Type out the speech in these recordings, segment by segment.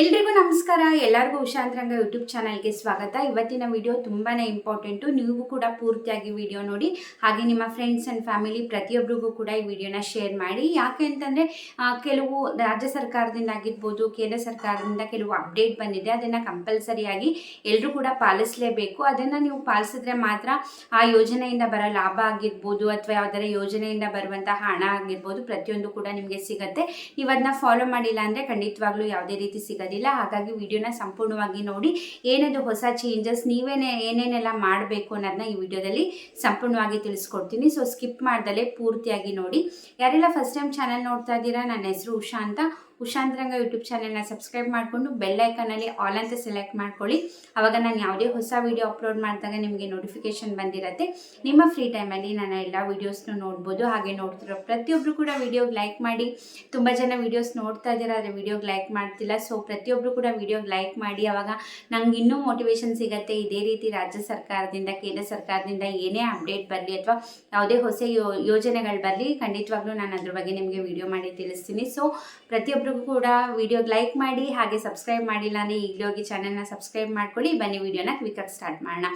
ಎಲ್ರಿಗೂ ನಮಸ್ಕಾರ. ಎಲ್ಲರಿಗೂ ಉಷಾಂತರಂಗ ಯೂಟ್ಯೂಬ್ ಚಾನಲ್ಗೆ ಸ್ವಾಗತ. ಇವತ್ತಿನ ವಿಡಿಯೋ ತುಂಬಾ ಇಂಪಾರ್ಟೆಂಟು ನೀವು ಕೂಡ ಪೂರ್ತಿಯಾಗಿ ವಿಡಿಯೋ ನೋಡಿ. ಹಾಗೆ ನಿಮ್ಮ ಫ್ರೆಂಡ್ಸ್ ಆ್ಯಂಡ್ ಫ್ಯಾಮಿಲಿ ಪ್ರತಿಯೊಬ್ಬರಿಗೂ ಕೂಡ ಈ ವಿಡಿಯೋನ ಶೇರ್ ಮಾಡಿ. ಯಾಕೆ ಅಂತಂದರೆ ಕೆಲವು ರಾಜ್ಯ ಸರ್ಕಾರದಿಂದ ಆಗಿರ್ಬೋದು, ಕೇಂದ್ರ ಸರ್ಕಾರದಿಂದ ಕೆಲವು ಅಪ್ಡೇಟ್ ಬಂದಿದೆ. ಅದನ್ನು ಕಂಪಲ್ಸರಿಯಾಗಿ ಎಲ್ಲರೂ ಕೂಡ ಪಾಲಿಸಲೇಬೇಕು. ಅದನ್ನು ನೀವು ಪಾಲಿಸಿದ್ರೆ ಮಾತ್ರ ಆ ಯೋಜನೆಯಿಂದ ಬರೋ ಲಾಭ ಆಗಿರ್ಬೋದು, ಅಥವಾ ಯಾವುದರ ಯೋಜನೆಯಿಂದ ಬರುವಂತಹ ಹಣ ಆಗಿರ್ಬೋದು, ಪ್ರತಿಯೊಂದು ಕೂಡ ನಿಮಗೆ ಸಿಗುತ್ತೆ. ನೀವು ಅದನ್ನ ಫಾಲೋ ಮಾಡಿಲ್ಲ ಅಂದರೆ ಖಂಡಿತವಾಗ್ಲೂ ಯಾವುದೇ ರೀತಿ ಸಿಗೋದಿಲ್ಲ ಹಾಗಾಗಿ ವಿಡಿಯೋನ ಸಂಪೂರ್ಣವಾಗಿ ನೋಡಿ ಏನದು ಹೊಸ ಚೇಂಜಸ್ ನೀವೇನೇ ಏನೇನೆಲ್ಲ ಮಾಡಬೇಕು ಅನ್ನೋದನ್ನ ಈ ವಿಡಿಯೋದಲ್ಲಿ ಸಂಪೂರ್ಣವಾಗಿ ತಿಳಿಸ್ಕೊಡ್ತೀನಿ. ಸೊ ಸ್ಕಿಪ್ ಮಾಡ್ದಲೇ ಪೂರ್ತಿಯಾಗಿ ನೋಡಿ. ಯಾರೆಲ್ಲ ಫಸ್ಟ್ ಟೈಮ್ ಚಾನಲ್ ನೋಡ್ತಾ ಇದ್ದೀರಾ, ನನ್ನ ಹೆಸರು ಉಷಾ ಅಂತ. ಉಷಾಂತರಂಗ ಯೂಟ್ಯೂಬ್ ಚಾನೆಲ್ನ ಸಬ್ಸ್ಕ್ರೈಬ್ ಮಾಡಿಕೊಂಡು ಬೆಲ್ ಐಕನಲ್ಲಿ ಆಲ್ ಅಂತ ಸೆಲೆಕ್ಟ್ ಮಾಡ್ಕೊಳ್ಳಿ. ಅವಾಗ ನಾನು ಯಾವುದೇ ಹೊಸ ವೀಡಿಯೋ ಅಪ್ಲೋಡ್ ಮಾಡಿದಾಗ ನಿಮಗೆ ನೋಟಿಫಿಕೇಶನ್ ಬಂದಿರುತ್ತೆ. ನಿಮ್ಮ ಫ್ರೀ ಟೈಮಲ್ಲಿ ನಾನು ಎಲ್ಲ ವೀಡಿಯೋಸ್ನು ನೋಡ್ಬೋದು. ಹಾಗೆ ನೋಡ್ತಿರೋ ಪ್ರತಿಯೊಬ್ಬರು ಕೂಡ ವೀಡಿಯೋಗೆ ಲೈಕ್ ಮಾಡಿ. ತುಂಬ ಜನ ವೀಡಿಯೋಸ್ ನೋಡ್ತಾ ಇದ್ದೀರಾ, ಆದರೆ ವೀಡಿಯೋಗೆ ಲೈಕ್ ಮಾಡ್ತಿಲ್ಲ. ಸೊ ಪ್ರತಿಯೊಬ್ಬರು ಕೂಡ ವೀಡಿಯೋಗೆ ಲೈಕ್ ಮಾಡಿ. ಅವಾಗ ನಂಗೆ ಇನ್ನೂ ಮೋಟಿವೇಶನ್ ಸಿಗುತ್ತೆ, ಇದೇ ರೀತಿ ರಾಜ್ಯ ಸರ್ಕಾರದಿಂದ, ಕೇಂದ್ರ ಸರ್ಕಾರದಿಂದ ಏನೇ ಅಪ್ಡೇಟ್ ಬರಲಿ ಅಥವಾ ಯಾವುದೇ ಹೊಸ ಯೋಜನೆಗಳು ಬರಲಿ, ಖಂಡಿತವಾಗ್ಲೂ ನಾನು ಅದ್ರ ಬಗ್ಗೆ ನಿಮಗೆ ವಿಡಿಯೋ ಮಾಡಿ ತಿಳಿಸ್ತೀನಿ. ಸೊ ಪ್ರತಿಯೊಬ್ಬರಿಗೂ ಕೂಡ ವಿಡಿಯೋಗೆ ಲೈಕ್ ಮಾಡಿ, ಹಾಗೆ ಸಬ್ಸ್ಕ್ರೈಬ್ ಮಾಡಿಲ್ಲ ಅಂದರೆ ಈಗಲೇ ಹೋಗಿ ಚಾನೆಲ್ನ ಸಬ್ಸ್ಕ್ರೈಬ್ ಮಾಡ್ಕೊಳ್ಳಿ. ಬನ್ನಿ ವಿಡಿಯೋನ ಕ್ವಿಕಾಗಿ ಸ್ಟಾರ್ಟ್ ಮಾಡೋಣ.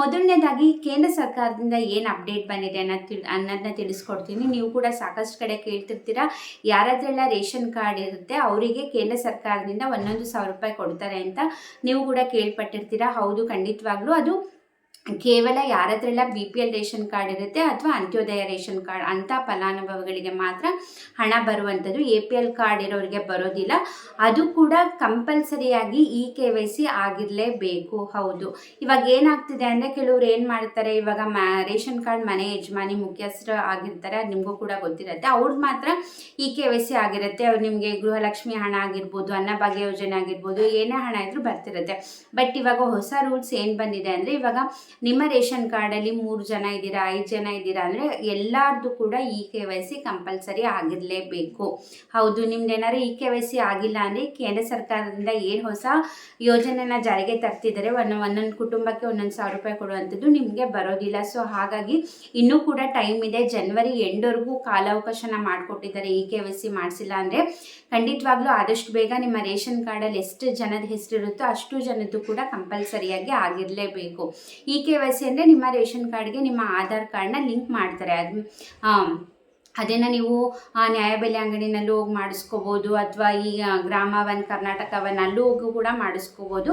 ಮೊದಲನೇದಾಗಿ ಕೇಂದ್ರ ಸರ್ಕಾರದಿಂದ ಏನು ಅಪ್ಡೇಟ್ ಬಂದಿದೆ ಅನ್ನೋದು ತಿಳ್ ಅನ್ನೋದನ್ನ ತಿಳಿಸ್ಕೊಡ್ತೀನಿ. ನೀವು ಕೂಡ ಸಾಕಷ್ಟು ಕಡೆ ಕೇಳ್ತಿರ್ತೀರಾ. ಯಾರಾದ್ರೆಲ್ಲ ರೇಷನ್ ಕಾರ್ಡ್ ಇರುತ್ತೆ, ಅವರಿಗೆ ಕೇಂದ್ರ ಸರ್ಕಾರದಿಂದ ಒಂದೊಂದು ಸಾವಿರ ರೂಪಾಯಿ ಕೊಡ್ತಾರೆ ಅಂತ ನೀವು ಕೂಡ ಕೇಳ್ಪಟ್ಟಿರ್ತೀರಾ. ಹೌದು, ಖಂಡಿತವಾಗ್ಲೂ ಅದು ಕೇವಲ ಯಾರದ್ರೆಲ್ಲ B P L ration card ಇರುತ್ತೆ ಅಥವಾ ಅಂತ್ಯೋದಯ ರೇಷನ್ ಕಾರ್ಡ್ ಅಂಥ ಫಲಾನುಭವಿಗಳಿಗೆ ಮಾತ್ರ ಹಣ ಬರುವಂಥದ್ದು. ಎ ಪಿ ಎಲ್ ಕಾರ್ಡ್ ಇರೋರಿಗೆ ಬರೋದಿಲ್ಲ. ಅದು ಕೂಡ ಕಂಪಲ್ಸರಿಯಾಗಿ ಇ ಕೆ ವೈ ಸಿ ಆಗಿರಲೇಬೇಕು. ಹೌದು. ಇವಾಗ ಏನಾಗ್ತಿದೆ ಅಂದರೆ ಕೆಲವ್ರು ಏನು ಮಾಡ್ತಾರೆ? ಇವಾಗ ಮ್ಯಾ ರೇಷನ್ ಕಾರ್ಡ್ ಮನೆ ಯಜಮಾನಿ ಮುಖ್ಯಸ್ಥರು ಆಗಿರ್ತಾರೆ. ಅದು ನಿಮಗೂ ಕೂಡ ಗೊತ್ತಿರುತ್ತೆ. ಅವ್ರದ್ದು ಮಾತ್ರ ಇ ಕೆ ವೈ ಸಿ ಆಗಿರುತ್ತೆ. ಅವ್ರು ನಿಮಗೆ ಗೃಹಲಕ್ಷ್ಮಿ ಹಣ ಆಗಿರ್ಬೋದು ಅನ್ನಭಾಗ್ಯ ಯೋಜನೆ ಆಗಿರ್ಬೋದು, ಏನೇ ಹಣ ಇದ್ರೂ ಬರ್ತಿರುತ್ತೆ. ಬಟ್ ಇವಾಗ ಹೊಸ ರೂಲ್ಸ್ ಏನು ಬಂದಿದೆ ಅಂದರೆ ಇವಾಗ ನಿಮ್ಮ ರೇಷನ್ ಕಾರ್ಡಲ್ಲಿ ಮೂರು ಜನ ಇದ್ದೀರಾ, ಐದು ಜನ ಇದ್ದೀರಾ ಅಂದರೆ ಎಲ್ಲರದ್ದು ಕೂಡ E K Y C compulsory ಆಗಿರಲೇಬೇಕು. ಹೌದು, ನಿಮ್ದು ಏನಾದ್ರು ಇ ಕೆ ವೈ ಸಿ ಆಗಿಲ್ಲ ಅಂದರೆ ಕೇಂದ್ರ ಸರ್ಕಾರದಿಂದ ಏನು ಹೊಸ ಯೋಜನೆನ ಜಾರಿಗೆ ತರ್ತಿದ್ದಾರೆ? ಒಂದು ಒಂದೊಂದು ಕುಟುಂಬಕ್ಕೆ ಒಂದೊಂದು ಸಾವಿರ ರೂಪಾಯಿ ಕೊಡುವಂಥದ್ದು ನಿಮಗೆ ಬರೋದಿಲ್ಲ. ಸೊ ಹಾಗಾಗಿ ಇನ್ನೂ ಕೂಡ ಟೈಮ್ ಇದೆ. ಜನವರಿ ಎಂಡ್ವರೆಗೂ ಕಾಲಾವಕಾಶನ ಮಾಡಿಕೊಟ್ಟಿದ್ದಾರೆ ಇ ಕೆ ವೈ ಸಿ ಮಾಡಿಸಿಲ್ಲ ಅಂದರೆ. ಖಂಡಿತವಾಗ್ಲೂ ಆದಷ್ಟು ಬೇಗ ನಿಮ್ಮ ರೇಷನ್ ಕಾರ್ಡಲ್ಲಿ ಎಷ್ಟು ಜನದ ಹೆಸರಿರುತ್ತೋ ಅಷ್ಟು ಜನದ್ದು ಕೂಡ ಕಂಪಲ್ಸರಿಯಾಗಿ ಆಗಿರಲೇಬೇಕು. ಇ ಕೆ ವೈ ಸಿ ಅಂದರೆ ನಿಮ್ಮ ರೇಷನ್ ಕಾರ್ಡ್ಗೆ ನಿಮ್ಮ ಆಧಾರ್ ಕಾರ್ಡ್ನ ಲಿಂಕ್ ಮಾಡ್ತಾರೆ. ಅದು ಅದೇನ ನೀವು ನ್ಯಾಯಬೆಲೆ ಅಂಗಡಿನಲ್ಲಿ ಹೋಗಿ ಮಾಡಿಸ್ಕೋಬೋದು ಅಥವಾ ಈ ಗ್ರಾಮ ಒನ್ ಕರ್ನಾಟಕ ಒನ್ ಅಲ್ಲೂ ಹೋಗಿ ಕೂಡ ಮಾಡಿಸ್ಕೋಬೋದು.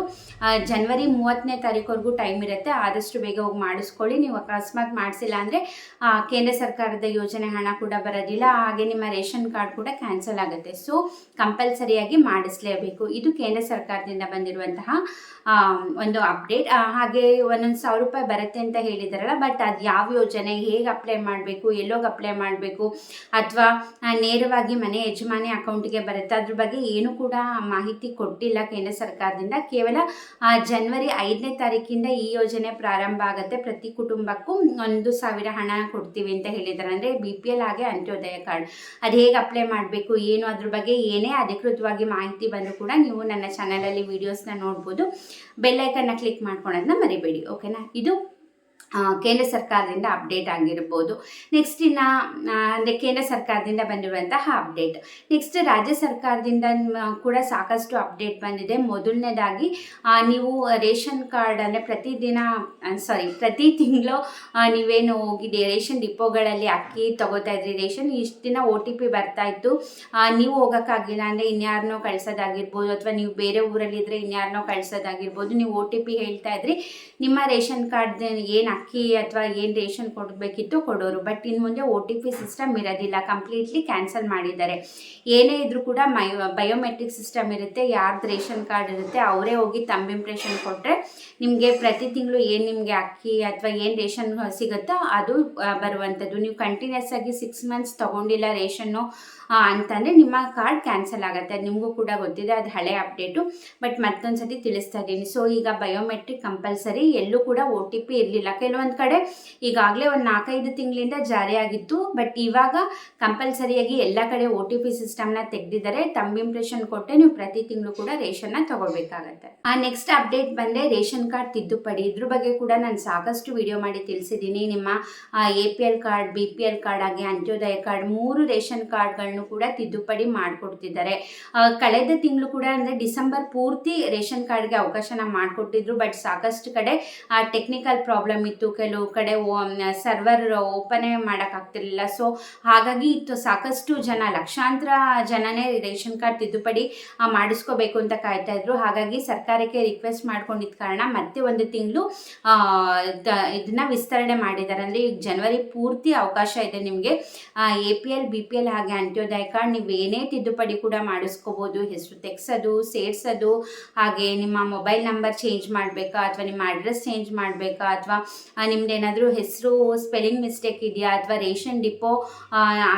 ಜನವರಿ ಮೂವತ್ತನೇ ತಾರೀಕುವರೆಗೂ ಟೈಮ್ ಇರುತ್ತೆ. ಆದಷ್ಟು ಬೇಗ ಹೋಗಿ ಮಾಡಿಸ್ಕೊಳ್ಳಿ. ನೀವು ಅಕಸ್ಮಾತ್ ಮಾಡಿಸಿಲ್ಲ ಅಂದರೆ ಕೇಂದ್ರ ಸರ್ಕಾರದ ಯೋಜನೆ ಹಣ ಕೂಡ ಬರೋದಿಲ್ಲ. ಹಾಗೆ ನಿಮ್ಮ ರೇಷನ್ ಕಾರ್ಡ್ ಕೂಡ ಕ್ಯಾನ್ಸಲ್ ಆಗುತ್ತೆ. ಸೊ ಕಂಪಲ್ಸರಿಯಾಗಿ ಮಾಡಿಸ್ಲೇಬೇಕು. ಇದು ಕೇಂದ್ರ ಸರ್ಕಾರದಿಂದ ಬಂದಿರುವಂತಹ ಒಂದು ಅಪ್ಡೇಟ್ ಹಾಗೆ ಒಂದೊಂದು ಸಾವಿರ ರೂಪಾಯಿ ಬರುತ್ತೆ ಅಂತ ಹೇಳಿದಾರಲ್ಲ ಬಟ್ ಅದು ಯಾವ ಯೋಜನೆ, ಹೇಗೆ ಅಪ್ಲೈ ಮಾಡಬೇಕು, ಎಲ್ಲೋಗಿ ಅಪ್ಲೈ ಮಾಡಬೇಕು ಅಥವಾ ನೇರವಾಗಿ ಮನೆ ಯಜಮಾನಿ ಅಕೌಂಟ್ಗೆ ಬರುತ್ತೆ. ಅದ್ರ ಬಗ್ಗೆ ಏನು ಕೂಡ ಮಾಹಿತಿ ಕೊಟ್ಟಿಲ್ಲ ಕೇಂದ್ರ ಸರ್ಕಾರದಿಂದ. ಕೇವಲ ಜನವರಿ ಐದನೇ ತಾರೀಕಿಂದ ಈ ಯೋಜನೆ ಪ್ರಾರಂಭ ಆಗುತ್ತೆ. ಪ್ರತಿ ಕುಟುಂಬಕ್ಕೂ ಒಂದು ಸಾವಿರ ಹಣ ಕೊಡ್ತೀವಿ ಅಂತ ಹೇಳಿದ್ದಾರೆ. ಅಂದರೆ ಬಿ ಪಿ ಎಲ್ ಹಾಗೆ ಅಂತ್ಯೋದಯ ಕಾರ್ಡ್. ಅದು ಹೇಗೆ ಅಪ್ಲೈ ಮಾಡಬೇಕು, ಏನು, ಅದ್ರ ಬಗ್ಗೆ ಏನೇ ಅಧಿಕೃತವಾಗಿ ಮಾಹಿತಿ ಬಂದರೂ ಕೂಡ ನೀವು ನನ್ನ ಚಾನಲಲ್ಲಿ ವೀಡಿಯೋಸ್ನ ನೋಡ್ಬೋದು. ಬೆಲ್ಲೈಕನ್ನ ಕ್ಲಿಕ್ ಮಾಡ್ಕೊಳೋದನ್ನ ಮರಿಬೇಡಿ. ಓಕೆನಾ ಇದು ಕೇಂದ್ರ ಸರ್ಕಾರದಿಂದ ಅಪ್ಡೇಟ್ ಆಗಿರ್ಬೋದು. ನೆಕ್ಸ್ಟ್ ಇನ್ನು ಅಂದರೆ ಕೇಂದ್ರ ಸರ್ಕಾರದಿಂದ ಬಂದಿರುವಂತಹ ಅಪ್ಡೇಟ್ ನೆಕ್ಸ್ಟ್ ರಾಜ್ಯ ಸರ್ಕಾರದಿಂದ ಕೂಡ ಸಾಕಷ್ಟು ಅಪ್ಡೇಟ್ ಬಂದಿದೆ. ಮೊದಲನೇದಾಗಿ ನೀವು ರೇಷನ್ ಕಾರ್ಡ್ ಅಂದರೆ ಪ್ರತಿದಿನ ಸಾರಿ ಪ್ರತಿ ತಿಂಗಳು ನೀವೇನು ಹೋಗಿದ್ದೆ, ರೇಷನ್ ಡಿಪೋಗಳಲ್ಲಿ ಅಕ್ಕಿ ತಗೋತಾ ಇದ್ರಿ. ರೇಷನ್ ಇಷ್ಟು ದಿನ ಒ ಟಿ ಪಿ ಬರ್ತಾ ಇತ್ತು. ನೀವು ಹೋಗೋಕ್ಕಾಗಿಲ್ಲ ಅಂದರೆ ಇನ್ಯಾರನ್ನೋ ಕಳಿಸೋದಾಗಿರ್ಬೋದು, ಅಥವಾ ನೀವು ಬೇರೆ ಊರಲ್ಲಿದ್ದರೆ ಇನ್ಯಾರನ್ನೋ ಕಳಿಸೋದಾಗಿರ್ಬೋದು, ನೀವು ಒ ಟಿ ಪಿ ಹೇಳ್ತಾ ಇದ್ರಿ. ನಿಮ್ಮ ರೇಷನ್ ಕಾರ್ಡ್ ಏನು ಅಕ್ಕಿ ಅಥವಾ ಏನು ರೇಷನ್ ಕೊಡಬೇಕಿತ್ತು ಕೊಡೋರು. ಬಟ್ ಇನ್ನು ಮುಂದೆ ಒ ಟಿ ಪಿ ಸಿಸ್ಟಮ್ ಇರೋದಿಲ್ಲ. ಕಂಪ್ಲೀಟ್ಲಿ ಕ್ಯಾನ್ಸಲ್ ಮಾಡಿದ್ದಾರೆ. ಏನೇ ಇದ್ರೂ ಕೂಡ ಮೈ ಬಯೋಮೆಟ್ರಿಕ್ ಸಿಸ್ಟಮ್ ಇರುತ್ತೆ. ಯಾರ್ದು ರೇಷನ್ ಕಾರ್ಡ್ ಇರುತ್ತೆ, ಅವರೇ ಹೋಗಿ ತಂಬ್ ಇಂಪ್ರೆಷನ್ ಕೊಟ್ಟರೆ ನಿಮಗೆ ಪ್ರತಿ ತಿಂಗಳು ಏನು ನಿಮಗೆ ಅಕ್ಕಿ ಅಥವಾ ಏನು ರೇಷನ್ ಸಿಗುತ್ತೋ ಅದು ಬರುವಂಥದ್ದು. ನೀವು ಕಂಟಿನ್ಯೂಸ್ ಆಗಿ ಸಿಕ್ಸ್ ಮಂತ್ಸ್ ತೊಗೊಂಡಿಲ್ಲ ರೇಷನ್ನು ಅಂತಂದರೆ ನಿಮ್ಮ ಕಾರ್ಡ್ ಕ್ಯಾನ್ಸಲ್ ಆಗುತ್ತೆ. ಅದು ನಿಮಗೂ ಕೂಡ ಗೊತ್ತಿದೆ, ಅದು ಹಳೆ ಅಪ್ಡೇಟು ಬಟ್ ಮತ್ತೊಂದು ಸತಿ ತಿಳಿಸ್ತಾ ಇದ್ದೀನಿ. ಸೊ ಈಗ ಬಯೋಮೆಟ್ರಿಕ್ ಕಂಪಲ್ಸರಿ ಎಲ್ಲೂ ಕೂಡ ಒ ಟಿ ಪಿ ಇರಲಿಲ್ಲ. ಕೆಲವೊಂದು ಕಡೆ ಈಗಾಗಲೇ ಒಂದು ನಾಲ್ಕೈದು ತಿಂಗಳಿಂದ ಜಾರಿಯಾಗಿತ್ತು ಬಟ್ ಇವಾಗ ಕಂಪಲ್ಸರಿಯಾಗಿ ಎಲ್ಲ ಕಡೆ ಒ ಟಿ ಪಿ ಸಿಸ್ಟಮ್ನ ತೆಗೆದಿದ್ದಾರೆ. ತಂಬ್ ಇಂಪ್ರೆಷನ್ ಕೊಟ್ಟೆ ನೀವು ಪ್ರತಿ ತಿಂಗಳು ಕೂಡ ರೇಷನ್ನ ತಗೋಬೇಕಾಗತ್ತೆ. ಆ ನೆಕ್ಸ್ಟ್ ಅಪ್ಡೇಟ್ ಬಂದರೆ ರೇಷನ್ ಕಾರ್ಡ್ ತಿದ್ದುಪಡಿ. ಇದ್ರ ಬಗ್ಗೆ ಕೂಡ ನಾನು ಸಾಕಷ್ಟು ವಿಡಿಯೋ ಮಾಡಿ ತಿಳಿಸಿದ್ದೀನಿ. ನಿಮ್ಮ A P L card B P L card ಆಗಿ, ಅಂತ್ಯೋದಯ ಕಾರ್ಡ್ ಮೂರು ರೇಷನ್ ಕಾರ್ಡ್ಗಳನ್ನು ಎಲ್ಲನೂ ಕೂಡ ತಿದ್ದುಪಡಿ ಮಾಡಿಕೊಡ್ತಿದ್ದಾರೆ. ಕಳೆದ ತಿಂಗಳು ಕೂಡ ಅಂದರೆ ಡಿಸೆಂಬರ್ ಪೂರ್ತಿ ರೇಷನ್ ಕಾರ್ಡ್ಗೆ ಅವಕಾಶನ ಮಾಡಿಕೊಟ್ಟಿದ್ರು. ಬಟ್ ಸಾಕಷ್ಟು ಕಡೆ ಆ ಟೆಕ್ನಿಕಲ್ ಪ್ರಾಬ್ಲಮ್ ಇತ್ತು. ಕೆಲವು ಕಡೆ ಸರ್ವರ್ ಓಪನೇ ಮಾಡೋಕ್ಕಾಗ್ತಿರ್ಲಿಲ್ಲ ಸೊ, ಹಾಗಾಗಿ ಇತ್ತು. ಸಾಕಷ್ಟು ಜನ, ಲಕ್ಷಾಂತರ ಜನನೇ ರೇಷನ್ ಕಾರ್ಡ್ ತಿದ್ದುಪಡಿ ಮಾಡಿಸ್ಕೋಬೇಕು ಅಂತ ಕಾಯ್ತಾ ಇದ್ರು. ಹಾಗಾಗಿ ಸರ್ಕಾರಕ್ಕೆ ರಿಕ್ವೆಸ್ಟ್ ಮಾಡ್ಕೊಂಡಿದ್ದ ಕಾರಣ ಮತ್ತೆ ಒಂದು ತಿಂಗಳು ಇದನ್ನ ವಿಸ್ತರಣೆ ಮಾಡಿದ್ದಾರೆ. ಅಂದರೆ ಈಗ ಜನವರಿ ಪೂರ್ತಿ ಅವಕಾಶ ಇದೆ ನಿಮಗೆ. A P L B P L ಹಾಗೆ ಅಂತ್ಯೋದಯ ಕಾರ್ಡ್ ನೀವು ಏನೇ ತಿದ್ದುಪಡಿ ಕೂಡ ಮಾಡಿಸ್ಕೋಬೋದು. ಹೆಸರು ತೆಗ್ಸೋದು, ಸೇರಿಸೋದು, ಹಾಗೆ ನಿಮ್ಮ ಮೊಬೈಲ್ ನಂಬರ್ ಚೇಂಜ್ ಮಾಡಬೇಕಾ, ಅಥವಾ ನಿಮ್ಮ ಅಡ್ರೆಸ್ ಚೇಂಜ್ ಮಾಡಬೇಕಾ, ಅಥವಾ ನಿಮ್ದೇನಾದರೂ ಹೆಸರು ಸ್ಪೆಲ್ಲಿಂಗ್ ಮಿಸ್ಟೇಕ್ ಇದೆಯಾ, ಅಥವಾ ರೇಷನ್ ಡಿಪೋ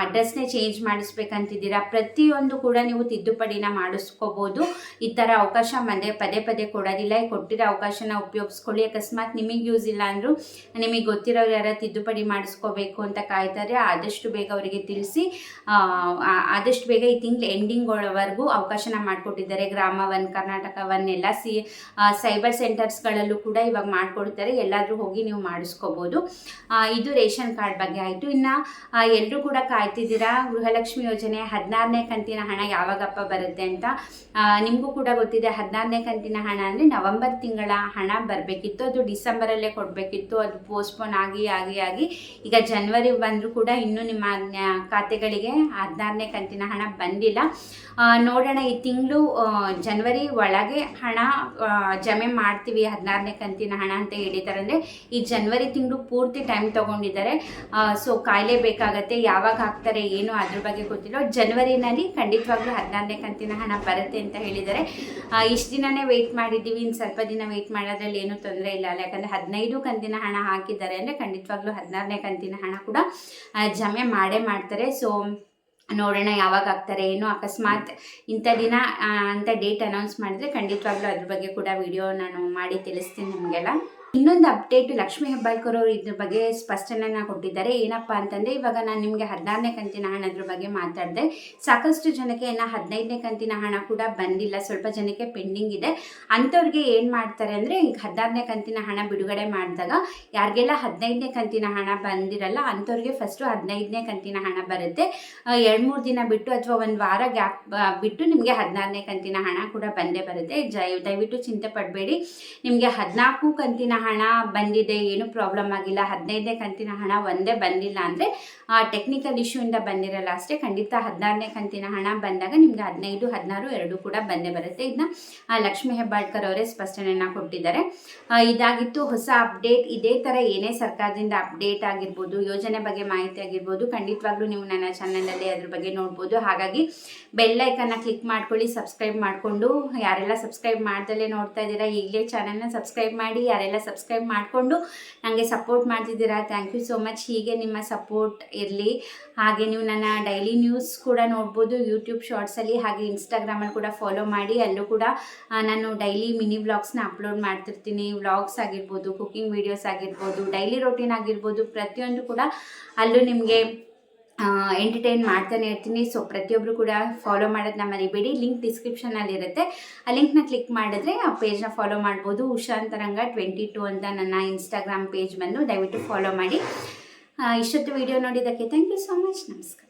ಅಡ್ರೆಸ್ನೇ ಚೇಂಜ್ ಮಾಡಿಸ್ಬೇಕಂತಿದ್ದೀರಾ, ಪ್ರತಿಯೊಂದು ಕೂಡ ನೀವು ತಿದ್ದುಪಡಿನ ಮಾಡಿಸ್ಕೋಬೋದು. ಈ ಥರ ಅವಕಾಶ ಮನೆ ಪದೇ ಪದೇ ಕೊಡೋದಿಲ್ಲ. ಈ ಕೊಟ್ಟಿರೋ ಅವಕಾಶನ ಉಪಯೋಗಿಸ್ಕೊಳ್ಳಿ. ಅಕಸ್ಮಾತ್ ನಿಮಗೆ ಯೂಸ್ ಇಲ್ಲ ಅಂದರೂ, ನಿಮಗೆ ಗೊತ್ತಿರೋರು ಯಾರ ತಿದ್ದುಪಡಿ ಮಾಡಿಸ್ಕೋಬೇಕು ಅಂತ ಕಾಯ್ತಾರೆ. ಆದಷ್ಟು ಬೇಗ ಅವರಿಗೆ ತಿಳಿಸಿ ಆದಷ್ಟು ಬೇಗ ಈ ತಿಂಗಳು ಎಂಡಿಂಗ್ ಒಳವರೆಗೂ ಅವಕಾಶನ ಮಾಡಿಕೊಟ್ಟಿದ್ದಾರೆ. ಗ್ರಾಮ ಒನ್ ಕರ್ನಾಟಕ ಒನ್ ಎಲ್ಲ ಸಿ ಸೈಬರ್ ಸೆಂಟರ್ಸ್ಗಳಲ್ಲೂ ಕೂಡ ಇವಾಗ ಮಾಡಿಕೊಡ್ತಾರೆ. ಎಲ್ಲಾದರೂ ಹೋಗಿ ನೀವು ಮಾಡಿಸ್ಕೋಬೋದು. ಇದು ರೇಷನ್ ಕಾರ್ಡ್ ಬಗ್ಗೆ ಆಯಿತು. ಇನ್ನು ಎಲ್ಲರೂ ಕೂಡ ಕಾಯ್ತಿದ್ದೀರಾ? ಗೃಹಲಕ್ಷ್ಮಿ ಯೋಜನೆ ಹದಿನಾರನೇ ಕಂತಿನ ಹಣ ಯಾವಾಗಪ್ಪ ಬರುತ್ತೆ ಅಂತ? ನಿಮಗೂ ಕೂಡ ಗೊತ್ತಿದೆ, ಹದಿನಾರನೇ ಕಂತಿನ ಹಣ ಅಂದರೆ ನವೆಂಬರ್ ತಿಂಗಳ ಹಣ ಬರಬೇಕಿತ್ತು. ಅದು ಡಿಸೆಂಬರಲ್ಲೇ ಕೊಡಬೇಕಿತ್ತು. ಅದು ಪೋಸ್ಟ್ಪೋನ್ ಆಗಿ ಆಗಿ ಆಗಿ ಈಗ ಜನವರಿ ಬಂದರೂ ಕೂಡ ಇನ್ನೂ ನಿಮ್ಮ ಖಾತೆಗಳಿಗೆ ಖಾತೆಗಳಿಗೆ ಹದಿನಾರನೇ ಕಂತಿನ ಹಣ ಬಂದಿಲ್ಲ. ನೋಡೋಣ ಈ ತಿಂಗಳು ಜನವರಿ ಒಳಗೆ ಹಣ ಜಮೆ ಮಾಡ್ತೀವಿ, ಹದಿನಾರನೇ ಕಂತಿನ ಹಣ ಅಂತ ಹೇಳಿದ್ದಾರೆ. ಅಂದರೆ ಈ ಜನವರಿ ತಿಂಗಳು ಪೂರ್ತಿ ಟೈಮ್ ತೊಗೊಂಡಿದ್ದಾರೆ. ಸೊ ಕಾಯಲೇಬೇಕಾಗತ್ತೆ ಯಾವಾಗ ಹಾಕ್ತಾರೆ, ಏನು, ಅದ್ರ ಬಗ್ಗೆ ಗೊತ್ತಿಲ್ಲ. ಜನವರಿನಲ್ಲಿ ಖಂಡಿತವಾಗ್ಲೂ ಹದಿನಾರನೇ ಕಂತಿನ ಹಣ ಬರುತ್ತೆ ಅಂತ ಹೇಳಿದ್ದಾರೆ. ಇಷ್ಟು ದಿನನೇ ವೆಯ್ಟ್ ಮಾಡಿದ್ದೀವಿ ಇನ್ನು ಸ್ವಲ್ಪ ದಿನ ವೆಯ್ಟ್ ಮಾಡೋದ್ರಲ್ಲಿ ಏನೂ ತೊಂದರೆ ಇಲ್ಲ ಅಲ್ಲ. ಯಾಕಂದರೆ ಹದಿನೈದು ಕಂತಿನ ಹಣ ಹಾಕಿದ್ದಾರೆ ಅಂದರೆ ಖಂಡಿತವಾಗ್ಲೂ ಹದಿನಾರನೇ ಕಂತಿನ ಹಣ ಕೂಡ ಜಮೆ ಮಾಡೇ ಮಾಡ್ತಾರೆ. ಸೊ ನೋಡೋಣ ಯಾವಾಗ ಆಗ್ತಾರೆ ಏನು ಅಕಸ್ಮಾತ್ ಇಂಥ ದಿನ ಅಂತ ಡೇಟ್ ಅನೌನ್ಸ್ ಮಾಡಿದ್ರೆ ಖಂಡಿತವಾಗ್ಲೂ ಅದ್ರ ಬಗ್ಗೆ ಕೂಡ ವಿಡಿಯೋ ನಾನು ಮಾಡಿ ತಿಳಿಸ್ತೀನಿ ನಿಮಗೆಲ್ಲ. ಇನ್ನೊಂದು ಅಪ್ಡೇಟ್ ಲಕ್ಷ್ಮೀ ಹೆಬ್ಬಾಳ್ಕರ್ ಅವರು ಇದ್ರ ಬಗ್ಗೆ ಸ್ಪಷ್ಟನೆನ ಕೊಟ್ಟಿದ್ದಾರೆ. ಏನಪ್ಪ ಅಂತಂದರೆ ಇವಾಗ ನಾನು ನಿಮಗೆ ಹದಿನಾರನೇ ಕಂತಿನ ಹಣದ್ರ ಬಗ್ಗೆ ಮಾತಾಡಿದೆ. ಸಾಕಷ್ಟು ಜನಕ್ಕೆ ಇನ್ನು ಹದಿನೈದನೇ ಕಂತಿನ ಹಣ ಕೂಡ ಬಂದಿಲ್ಲ. ಸ್ವಲ್ಪ ಜನಕ್ಕೆ ಪೆಂಡಿಂಗ್ ಇದೆ. ಅಂಥವ್ರಿಗೆ ಏನು ಮಾಡ್ತಾರೆ ಅಂದರೆ ಈಗ ಹದಿನಾರನೇ ಕಂತಿನ ಹಣ ಬಿಡುಗಡೆ ಮಾಡಿದಾಗ ಯಾರಿಗೆಲ್ಲ ಹದಿನೈದನೇ ಕಂತಿನ ಹಣ ಬಂದಿರಲ್ಲ ಅಂಥವ್ರಿಗೆ ಫಸ್ಟು ಹದಿನೈದನೇ ಕಂತಿನ ಹಣ ಬರುತ್ತೆ. ಎರಡು ಮೂರು ದಿನ ಬಿಟ್ಟು ಅಥವಾ ಒಂದು ವಾರ ಗ್ಯಾಪ್ ಬಿಟ್ಟು ನಿಮಗೆ ಹದಿನಾರನೇ ಕಂತಿನ ಹಣ ಕೂಡ ಬಂದೇ ಬರುತ್ತೆ. ಜಯ ದಯವಿಟ್ಟು ಚಿಂತೆ ಪಡಬೇಡಿ. ನಿಮಗೆ ಹದಿನಾಲ್ಕು ಕಂತಿನ ಹಣ ಬಂದಿದೆ, ಏನು ಪ್ರಾಬ್ಲಮ್ ಆಗಿಲ್ಲ. ಹದಿನೈದನೇ ಕಂತಿನ ಹಣ ಒಂದೇ ಬಂದಿಲ್ಲ ಅಂದರೆ ಟೆಕ್ನಿಕಲ್ ಇಶ್ಯೂಯಿಂದ ಬಂದಿರಲ್ಲ ಅಷ್ಟೇ. ಖಂಡಿತ ಹದಿನಾರನೇ ಕಂತಿನ ಹಣ ಬಂದಾಗ ನಿಮಗೆ ಹದಿನೈದು, ಹದಿನಾರು ಎರಡು ಕೂಡ ಬಂದೇ ಬರುತ್ತೆ. ಇದನ್ನ ಲಕ್ಷ್ಮಿ ಹೆಬ್ಬಾಳ್ಕರ್ ಅವರೇ ಸ್ಪಷ್ಟನೆಯನ್ನು ಕೊಟ್ಟಿದ್ದಾರೆ. ಇದಾಗಿತ್ತು ಹೊಸ ಅಪ್ಡೇಟ್ ಇದೇ ಥರ ಏನೇ ಸರ್ಕಾರದಿಂದ ಅಪ್ಡೇಟ್ ಆಗಿರ್ಬೋದು, ಯೋಜನೆ ಬಗ್ಗೆ ಮಾಹಿತಿ ಆಗಿರ್ಬೋದು, ಖಂಡಿತವಾಗ್ಲೂ ನೀವು ನನ್ನ ಚಾನಲಲ್ಲಿ ಅದ್ರ ಬಗ್ಗೆ ನೋಡ್ಬೋದು. ಹಾಗಾಗಿ ಬೆಲ್ ಐಕನ್ನ ಕ್ಲಿಕ್ ಮಾಡ್ಕೊಳ್ಳಿ ಸಬ್ಸ್ಕ್ರೈಬ್ ಮಾಡಿಕೊಂಡು. ಯಾರೆಲ್ಲ ಸಬ್ಸ್ಕ್ರೈಬ್ ಮಾಡ್ದಲ್ಲೇ ನೋಡ್ತಾ ಇದ್ದೀರಾ, ಈಗಲೇ ಚಾನಲ್ನ ಸಬ್ಸ್ಕ್ರೈಬ್ ಮಾಡಿ. ಯಾರೆಲ್ಲ ಸಬ್ಸ್ಕ್ರೈಬ್ ಮಾಡಿಕೊಂಡು ನನಗೆ ಸಪೋರ್ಟ್ ಮಾಡ್ತಿದ್ದೀರಾ? ಥ್ಯಾಂಕ್ ಯು ಸೋ ಮಚ್ ಹೀಗೆ ನಿಮ್ಮ ಸಪೋರ್ಟ್ ಇರಲಿ. ಹಾಗೆ ನೀವು ನನ್ನ ಡೈಲಿ ನ್ಯೂಸ್ ಕೂಡ ನೋಡ್ಬೋದು ಯೂಟ್ಯೂಬ್ ಶಾರ್ಟ್ಸಲ್ಲಿ ಹಾಗೆ ಇನ್ಸ್ಟಾಗ್ರಾಮಲ್ಲಿ ಕೂಡ ಫಾಲೋ ಮಾಡಿ. ಅಲ್ಲೂ ಕೂಡ ನಾನು ಡೈಲಿ ಮಿನಿ ವ್ಲಾಗ್ಸ್ನ ಅಪ್ಲೋಡ್ ಮಾಡ್ತಿರ್ತೀನಿ. ವ್ಲಾಗ್ಸ್ ಆಗಿರ್ಬೋದು ಕುಕಿಂಗ್ ವೀಡಿಯೋಸ್ ಆಗಿರ್ಬೋದು ಡೈಲಿ ರೊಟೀನ್ ಆಗಿರ್ಬೋದು, ಪ್ರತಿಯೊಂದು ಕೂಡ ಅಲ್ಲೂ ನಿಮಗೆ ಎಂಟರ್ಟೈನ್ ಮಾಡ್ತಾನೆ ಇರ್ತೀನಿ. ಸೊ ಪ್ರತಿಯೊಬ್ಬರು ಕೂಡ ಫಾಲೋ ಮಾಡೋದು ಮಾಡೋದನ್ನ ಮರಿಬೇಡಿ ಲಿಂಕ್ ಡಿಸ್ಕ್ರಿಪ್ಷನಲ್ಲಿ ಇರುತ್ತೆ. ಆ ಲಿಂಕ್ನ ಕ್ಲಿಕ್ ಮಾಡಿದ್ರೆ ಆ ಪೇಜ್ನ ಫಾಲೋ ಮಾಡ್ಬೋದು. ಉಷಾಂತರಂಗ ಟ್ವೆಂಟಿ ಟು ಅಂತ ನನ್ನ ಇನ್ಸ್ಟಾಗ್ರಾಮ್ ಪೇಜ್ ಬಂದು ದಯವಿಟ್ಟು ಫಾಲೋ ಮಾಡಿ. ಇಷ್ಟೊತ್ತು ವಿಡಿಯೋ ನೋಡಿದ್ದಕ್ಕೆ ಥ್ಯಾಂಕ್ ಯು ಸೊ ಮಚ್ ನಮಸ್ಕಾರ.